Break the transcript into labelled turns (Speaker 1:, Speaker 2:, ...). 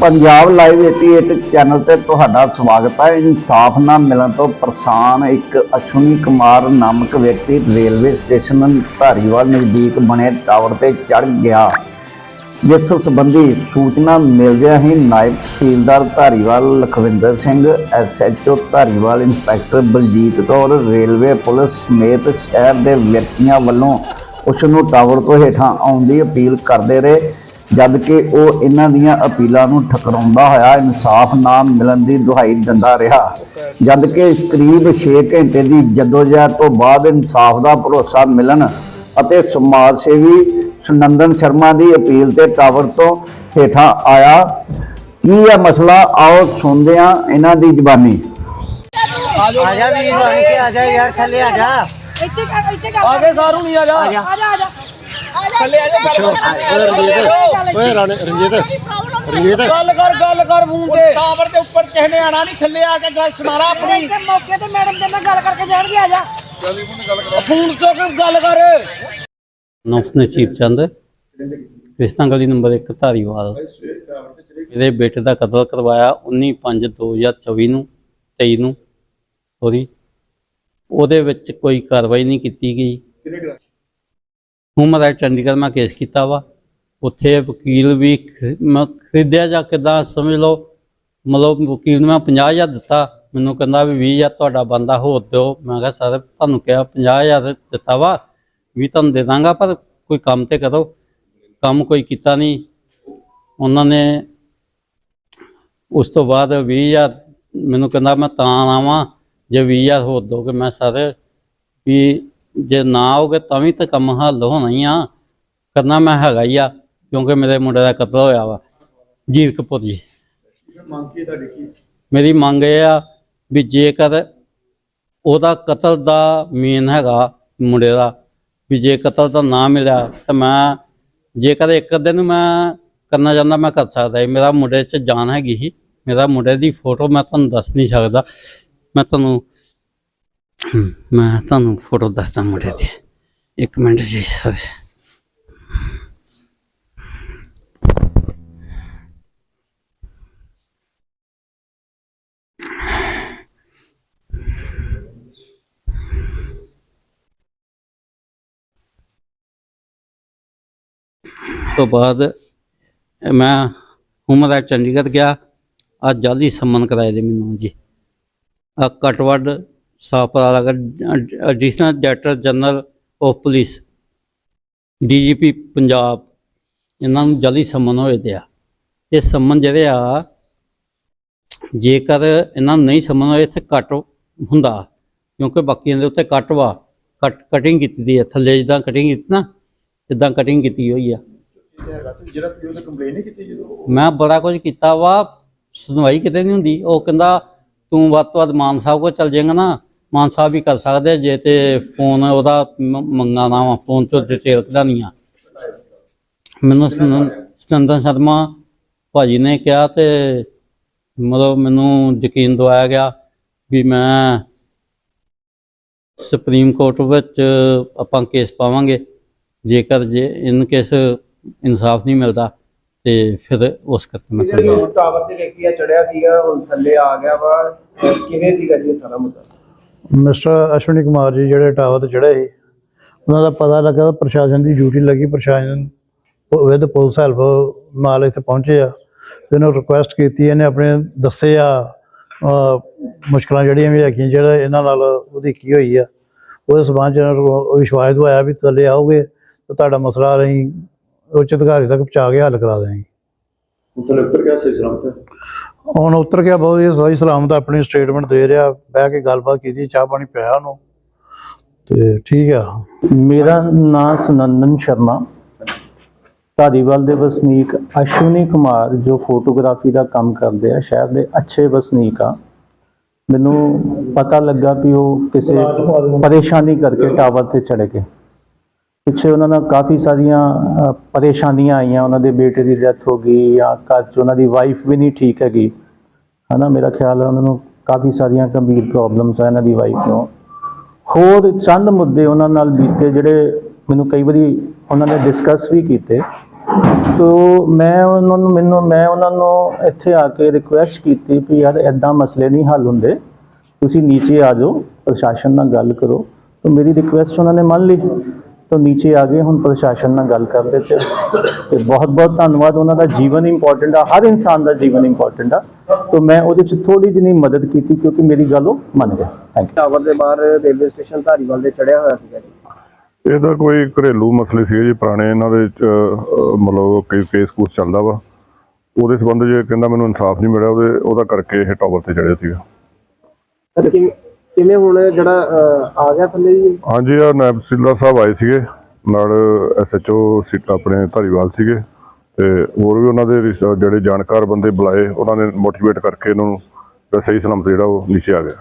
Speaker 1: Punjab live 88 channel ਤੇ ਤੁਹਾਡਾ ਸਵਾਗਤ ਹੈ। ਇਨਸਾਫ ਨਾ ਮਿਲਣ ਤੋਂ ਪਰੇਸ਼ਾਨ ਇੱਕ ਅਸ਼ਵਨੀ ਕੁਮਾਰ ਨਾਮਕ ਵਿਅਕਤੀ ਰੇਲਵੇ ਸਟੇਸ਼ਨ ਧਾਰੀਵਾਲ ਨਜ਼ਦੀਕ ਬਣੇ ਟਾਵਰ ਤੇ ਚੜ ਗਿਆ। ਜਿਸ ਸੰਬੰਧੀ ਸੂਚਨਾ ਮਿਲਦਿਆਂ ਹੀ ਨਾਇਬ ਤਹਿਸੀਲਦਾਰ Dhariwal Lakhwinder Singh SHO Dhariwal, inspector Baljeet Kaur, railway police ਸਮੇਤ ਸ਼ਹਿਰ ਦੇ ਵਿਅਕਤੀਆਂ ਵੱਲੋਂ ਉਸ ਨੂੰ ਟਾਵਰ ਤੋਂ ਹੇਠਾਂ ਆਉਣ ਦੀ ਅਪੀਲ ਕਰਦੇ ਰਹੇ। ਜਦ ਕਿ ਉਹ ਇਹਨਾਂ ਦੀਆਂ ਅਪੀਲਾਂ ਨੂੰ ਠਕਰਾਉਂਦਾ ਹੋਇਆ ਇਨਸਾਫ ਨਾ ਮਿਲਣ ਦੀ ਦੁਹਾਈ ਦਿੰਦਾ ਰਿਹਾ। ਜਦ ਕਿ ਕਰੀਬ 6 ਘੰਟੇ ਦੀ ਜਦੋਜਹਿਦ ਤੋਂ ਬਾਅਦ ਇਨਸਾਫ ਦਾ ਭਰੋਸਾ ਮਿਲਣ ਅਤੇ ਸਮਾਜ ਸੇਵੀ ਸੁਨੰਦਨ ਸ਼ਰਮਾ ਦੀ ਅਪੀਲ ਤੇ ਟਾਵਰ ਤੋਂ ਹੇਠਾਂ ਆਇਆ ਕੀ ਹੈ ਮਸਲਾ ਆਓ ਸੁਣਦੇ ਹਾਂ ਇਹਨਾਂ ਦੀ ਜ਼ਬਾਨੀ?
Speaker 2: ਆ ਜਾ ਵੀਰ ਆ ਜਾ ਯਾਰ ਥੱਲੇ ਆ ਜਾ।
Speaker 3: ਇੱਥੇ ਇੱਥੇ ਕਰ।
Speaker 4: ਆਗੇ ਸਾਰੂ ਨਹੀਂ ਆ ਜਾ।
Speaker 3: ਆ ਜਾ ਆ ਜਾ। ਆ ਜਾ ਥੱਲੇ ਆ
Speaker 2: ਓਏ ਰਣ- ਰਣਜੀਤ ਰਣਜੀਤ।
Speaker 4: ਗੱਲ ਕਰ ਗੱਲ ਕਰ ਫੋਨ ਤੇ। ਟਾਵਰ ਦੇ ਉੱਪਰ ਕਿਸੇ ਨੇ ਆਣਾ ਨਹੀਂ ਥੱਲੇ ਆ ਕੇ ਗੱਲ ਸੁਣਾਣਾ ਆਪਣੀ।
Speaker 3: ਇੱਥੇ ਮੌਕੇ ਤੇ ਮੈਡਮ ਦੇ ਨਾਲ ਗੱਲ ਕਰਕੇ ਜਾਣਗੇ ਆ ਜਾ।
Speaker 4: ਫੋਨ ਚੁੱਕ ਗੱਲ ਕਰ।
Speaker 5: ਨੌਫ ਨਸੀਬ ਚੰਦ ਕ੍ਰਿਸ਼ਨਾ ਗਲੀ ਨੰਬਰ 1 ਧਾਰੀਵਾਲ। ਇਹਦੇ ਬੇਟੇ ਦਾ ਕਤਲ ਕਰਵਾਇਆ 19/5/2024 ਨੂੰ 23 ਨੂੰ ਸੋਰੀ ਉਹਦੇ ਵਿੱਚ ਕੋਈ ਕਾਰਵਾਈ ਨਹੀਂ ਕੀਤੀ ਗਈ। ਹੁਮਰ ਰਾਈਟ ਚੰਡੀਗੜ੍ਹ ਮੈਂ ਕੇਸ ਕੀਤਾ ਵਾ। ਉੱਥੇ ਵਕੀਲ ਵੀ ਖ- ਮੈਂ ਖਰੀਦਿਆ ਜਾਂ ਕਿਦਾਂ ਸਮਝ ਲਓ। ਮਤਲਬ ਵਕੀਲ ਨੂੰ ਮੈਂ 50000 ਦਿੱਤਾ। ਮੈਨੂੰ ਕਹਿੰਦਾ ਵੀ 20000 ਤੁਹਾਡਾ ਬੰਦਾ ਹੋਰ ਦਿਓ। ਮੈਂ ਕਿਹਾ ਸਰ, ਤੁਹਾਨੂੰ ਕਿਹਾ 50000 ਦਿੱਤਾ ਵਾ। ਵੀ ਤੁਹਾਨੂੰ ਦੇ ਦਾਂਗਾ, ਪਰ ਕੋਈ ਕੰਮ ਤੇ ਕਰੋ। ਕੰਮ ਕੋਈ ਕੀਤਾ ਨਹੀਂ। ਉਹਨਾਂ ਨੇ ਉਸ ਤੋਂ ਬਾਅਦ 20000 ਮੈਨੂੰ ਕਹਿੰਦਾ ਮੈਂ ਤਾਂ ਆਵਾਂ ਜੇ 20000 ਹੋਰ ਦੋਗੇ ਮੈਂ ਸਰ, ਵੀ ਜੇ ਨਾ ਆਓਗੇ ਤਾਂ ਵੀ ਤਾਂ ਕੰਮ ਹੱਲ ਹੋਣਾ ਹੀ ਆ। ਕਰਨਾ ਮੈਂ ਹੈਗਾ ਹੀ ਆ ਕਿਉਂਕਿ ਮੇਰੇ ਮੁੰਡੇ ਦਾ ਕਤਲ ਹੋਇਆ ਵਾ। ਜੀਰ ਕਪੂਰ ਜੀ। ਮੇਰੀ ਮੰਗ ਇਹ ਆ ਵੀ ਜੇਕਰ ਉਹਦਾ ਕਤਲ ਦਾ ਮੇਨ ਹੈਗਾ ਮੁੰਡੇ ਦਾ ਵੀ ਜੇ ਕਤਲ ਤਾਂ ਨਾ ਮਿਲਿਆ ਤਾਂ ਮੈਂ ਜੇਕਰ ਇੱਕ ਅੱਧੇ ਨੂੰ ਮੈਂ ਕਰਨਾ ਚਾਹੁੰਦਾ ਮੈਂ ਕਰ ਸਕਦਾ ਸੀ ਮੇਰਾ ਮੁੰਡੇ 'ਚ ਜਾਨ ਹੈਗੀ ਸੀ। ਮੇਰਾ ਮੁੰਡੇ ਦੀ ਫੋਟੋ ਮੈਂ ਤੁਹਾਨੂੰ ਦੱਸ ਨਹੀਂ ਸਕਦਾ। ਮੈਂ ਤੁਹਾਨੂੰ ਮੈਂ ਤੁਹਾਨੂੰ ਫੋਟੋ ਦੱਸਦਾ ਮੁੰਡੇ ਦੀ। ਇੱਕ ਮਿੰਟ ਜੀ, ਸਰ। ਤੋਂ ਬਾਅਦ ਮੈਂ ਹੁਮਰਾ ਚੰਡੀਗੜ੍ਹ ਗਿਆ। ਆ ਜਲਦੀ ਸੰਮਨ ਕਰਾਏ ਦੇ ਮੈਨੂੰ ਜੀ। ਆ ਕਟਵੜ ਸਾਪਰਾ ਲਗਾ additional director general of police, DGP Punjab, ਇਹਨਾਂ ਨੂੰ ਜਲਦੀ ਸਮਨ ਹੋਏ ਤੇ ਆ। ਇਹ ਸੰਮਨ ਜਿਹੜੇ ਆ, ਜੇਕਰ ਇਹਨਾਂ ਨੂੰ ਨਹੀਂ ਸਮਨ ਹੋਏ, ਇੱਥੇ ਕੱਟ ਹੁੰਦਾ, ਕਿਉਂਕਿ ਬਾਕੀਆਂ ਦੇ ਉੱਤੇ ਕੱਟ ਵਾ, ਕੱਟ ਕਟਿੰਗ ਕੀਤੀ ਦੀ ਹੈ ਥੱਲੇ ਜਿੱਦਾਂ ਕਟਿੰਗ ਕੀਤੀ ਨਾ ਇਦਾਂ ਕਟਿੰਗ ਕੀਤੀ ਹੋਈ ਆ। ਮੈਂ ਬੜਾ ਕੁਝ ਕੀਤਾ ਵਾ, ਸੁਣਵਾਈ ਕਿਤੇ ਨਹੀਂ ਹੁੰਦੀ, ਉਹ ਕਹਿੰਦਾ ਤੂੰ ਵੱਧ ਤੋਂ ਵੱਧ ਮਾਨ ਸਾਹਿਬ ਕੋਲ ਚੱਲ ਜਾਏਗਾ ਨਾ ਮਾਨ ਸਾਹਿਬ ਵੀ ਕਰ ਸਕਦੇ ਆ, ਜੇ ਤੇ ਫੋਨ ਉਹਦਾ ਮ- ਮੰਗਾਣਾ ਵਾ ਫੋਨ ਚੋਂ ਡਿਟੇਲ ਕਢਾਉਣੀ ਆ ਮੈਨੂੰ ਸੁਨੰ- ਸ਼ਰਮਾ ਭਾਜੀ ਨੇ ਕਿਹਾ ਤੇ ਮਤਲਬ ਮੈਨੂੰ ਯਕੀਨ ਦਵਾਇਆ ਗਿਆ ਵੀ ਮੈਂ ਸੁਪਰੀਮ ਕੋਰਟ ਵਿੱਚ ਆਪਾਂ ਕੇਸ ਪਾਵਾਂਗੇ। ਜੇਕਰ ਜੇ ਇਨ ਕੇਸ ਇਨਸਾਫ ਨਹੀਂ ਮਿਲਦਾ ਤੇ ਫਿਰ ਉਸ ਕਰਕੇ ਮੈਂ ਕਰਾਂਗਾ
Speaker 6: ਜਿਹੜਾ ਟਾਵਰ ਤੇ ਵਿਅਕਤੀ ਆ ਚੜਿਆ ਸੀਗਾ ਹੁਣ ਥੱਲੇ ਆ ਗਿਆ ਵਾ ਕਿਵੇਂ ਸੀਗਾ ਜੀ ਇਹ ਸਾਰਾ ਮੁੱਦਾ?
Speaker 7: ਮਿਸਟਰ ਅਸ਼ਵਨੀ ਕੁਮਾਰ ਜੀ ਜਿਹੜੇ ਟਾਵਰ ਤੇ ਚੜ੍ਹੇ ਸੀ ਉਹਨਾਂ ਦਾ ਪਤਾ ਲੱਗਾ ਪ੍ਰਸ਼ਾਸਨ ਦੀ ਡਿਊਟੀ ਲੱਗੀ ਪ੍ਰਸ਼ਾਸਨ ਵਿਦ ਪੁਲਿਸ ਹੈਲਪ ਨਾਲ ਇੱਥੇ ਪਹੁੰਚੇ ਆ। ਤੇ ਇਹਨੂੰ ਰਿਕੁਐਸਟ ਕੀਤੀ ਇਹਨੇ ਆਪਣੇ ਦੱਸੇ ਆ ਅਹ, ਮੁਸ਼ਕਲਾਂ ਜਿਹੜੀਆਂ ਵੀ ਹੈਗੀਆਂ ਜਿਹੜਾ ਇਹਨਾਂ ਨਾਲ ਉਹਦੀ ਕੀ ਹੋਈ ਆ। ਉਹਦੇ ਸਬੰਧ ਚ ਇਹਨਾਂ ਨੂੰ ਵਿਸ਼ਵਾਸ ਦਵਾਇਆ ਵੀ ਥੱਲੇ ਆਓਗੇ ਤਾਂ ਤੁਹਾਡਾ ਮਸਲਾ ਅਸੀਂ ਉੱਚ ਅਧਿਕਾਰੀ ਤੱਕ ਪਹੁੰਚਾ ਕੇ ਹੱਲ ਕਰਾ ਦੇਵਾਂਗੇ ਹੁਣ ਉਤਰ ਗਿਆ ਬਹੁਤ ਹੀ ਸਹੀ ਸਲਾਮਤ ਆਪਣੀ ਸਟੇਟਮੈਂਟ ਦੇ ਰਿਹਾ ਬਹਿ ਕੇ ਗੱਲਬਾਤ ਕੀਤੀ ਚਾਹ ਪਾਣੀ ਪਿਆ ਉਹਨੂੰ। ਤੇ ਠੀਕ ਆ।
Speaker 8: ਮੇਰਾ ਨਾਮ ਸੁਨੰਦਨ ਸ਼ਰਮਾ। ਧਾਰੀਵਾਲ ਦੇ ਵਸਨੀਕ ਅਸ਼ਵਨੀ ਕੁਮਾਰ ਜੋ ਫੋਟੋਗ੍ਰਾਫੀ ਦਾ ਕੰਮ ਕਰਦੇ ਆ ਸ਼ਹਿਰ ਦੇ ਅੱਛੇ ਵਸਨੀਕ ਆ। ਮੈਨੂੰ ਪਤਾ ਲੱਗਾ ਕਿ ਉਹ ਕਿਸੇ ਪਰੇਸ਼ਾਨੀ ਕਰਕੇ ਟਾਵਰ ਤੇ ਚੜ ਗਏ। ਪਿੱਛੇ ਉਹਨਾਂ ਨਾਲ ਕਾਫੀ ਸਾਰੀਆਂ ਪਰੇਸ਼ਾਨੀਆਂ ਆਈਆਂ। ਉਹਨਾਂ ਦੇ ਬੇਟੇ ਦੀ ਡੈਥ ਹੋ ਗਈ ਜਾਂ ਘਰ 'ਚ ਉਹਨਾਂ ਦੀ ਵਾਈਫ ਵੀ ਨਹੀਂ ਠੀਕ ਹੈਗੀ। ਹਨਾ, ਮੇਰਾ ਖਿਆਲ ਹੈ ਉਹਨਾਂ ਨੂੰ ਕਾਫੀ ਸਾਰੀਆਂ ਗੰਭੀਰ ਪ੍ਰੋਬਲਮਸ ਆ ਇਹਨਾਂ ਦੀ ਵਾਈਫ ਨੂੰ। ਹੋਰ ਚੰਦ ਮੁੱਦੇ ਉਹਨਾਂ ਨਾਲ ਬੀਤੇ, ਜਿਹੜੇ ਮੈਨੂੰ ਕਈ ਵਾਰੀ ਉਹਨਾਂ ਨੇ ਡਿਸਕਸ ਵੀ ਕੀਤੇ। ਤੋ ਮੈਂ ਉਹਨਾਂ ਨੂੰ, ਮੈਨੂੰ, ਮੈਂ ਉਹਨਾਂ ਨੂੰ ਇੱਥੇ ਆ ਕੇ ਰਿਕੁਐਸਟ ਕੀਤੀ ਕਿ ਯਾਰ ਐਦਾਂ ਮਸਲੇ ਨਹੀਂ ਹੱਲ ਹੁੰਦੇ। ਤੁਸੀਂ ਨੀਚੇ ਆ ਜਾਓ, ਪ੍ਰਸ਼ਾਸਨ ਨਾਲ ਗੱਲ ਕਰੋ। ਤਾਂ ਮੇਰੀ ਰਿਕੁਐਸਟ ਉਹਨਾਂ ਨੇ ਮੰਨ ਲਈ। ਤਾਂ ਨੀਚੇ ਆ ਗਏ ਹੁਣ ਪ੍ਰਸ਼ਾਸਨ ਨਾਲ ਗੱਲ ਕਰਦੇ ਤੇ ਤੇ ਬਹੁਤ ਬਹੁਤ ਧੰਨਵਾਦ ਉਹਨਾਂ ਦਾ ਜੀਵਨ ਇੰਪੋਰਟੈਂਟ ਆ ਹਰ ਇਨਸਾਨ ਦਾ ਜੀਵਨ ਇੰਪੋਰਟੈਂਟ ਆ। ਤਾਂ ਮੈਂ ਉਹਦੇ ਚ ਥੋੜੀ ਜਿਹੀ ਮਦਦ ਕੀਤੀ ਕਿਉਂਕਿ ਮੇਰੀ ਗੱਲ ਉਹ ਮੰਨ ਗਿਆ। ਥੈਂਕ ਯੂ
Speaker 6: ਟਾਵਰ ਦੇ ਬਾਹਰ ਰੇਲਵੇ ਸਟੇਸ਼ਨ ਧਾਰੀਵਾਲ ਦੇ ਚੜਿਆ ਹੋਇਆ ਸੀਗਾ ਜੀ।
Speaker 9: ਇਹਦਾ ਕੋਈ ਘਰੇਲੂ ਮਸਲੇ ਸੀਗੇ ਜੀ ਪੁਰਾਣੇ ਇਹਨਾਂ ਦੇ ਮਤਲਬ ਕਈ ਕੇਸ ਕੂਸ ਚੱਲਦਾ ਵਾ। ਉਹਦੇ ਸੰਬੰਧ 'ਚ ਕਹਿੰਦਾ ਮੈਨੂੰ ਇਨਸਾਫ ਨਹੀਂ ਮਿਲਿਆ ਉਹਦੇ ਉਹਦਾ ਕਰਕੇ ਇਹ ਟਾਵਰ ਤੇ ਚੜਿਆ ਸੀਗਾ।
Speaker 6: ਕਿਵੇਂ ਹੁਣ ਜਿਹੜਾ ਅਹ, ਆ ਗਿਆ ਥੱਲੇ ਜੀ?
Speaker 9: ਹਾਂਜੀ ਆ ਨਾਇਬ ਤਹਿਸੀਲਦਾਰ ਸਾਹਿਬ ਆਏ ਸੀਗੇ। ਨਾਲ ਐਸਐਚਓ ਸੀਟ ਆਪਣੇ ਧਾਰੀਵਾਲ ਸੀਗੇ। ਤੇ ਹੋਰ ਵੀ ਉਹਨਾਂ ਦੇ ਰਿਸ਼- ਜਿਹੜੇ ਜਾਣਕਾਰ ਬੰਦੇ ਬੁਲਾਏ ਉਹਨਾਂ ਨੇ ਮੋਟੀਵੇਟ ਕਰਕੇ ਇਹਨਾਂ ਨੂੰ ਸਹੀ ਸਲਾਮਤ ਜਿਹੜਾ ਉਹ ਨੀਚੇ ਆ ਗਿਆ।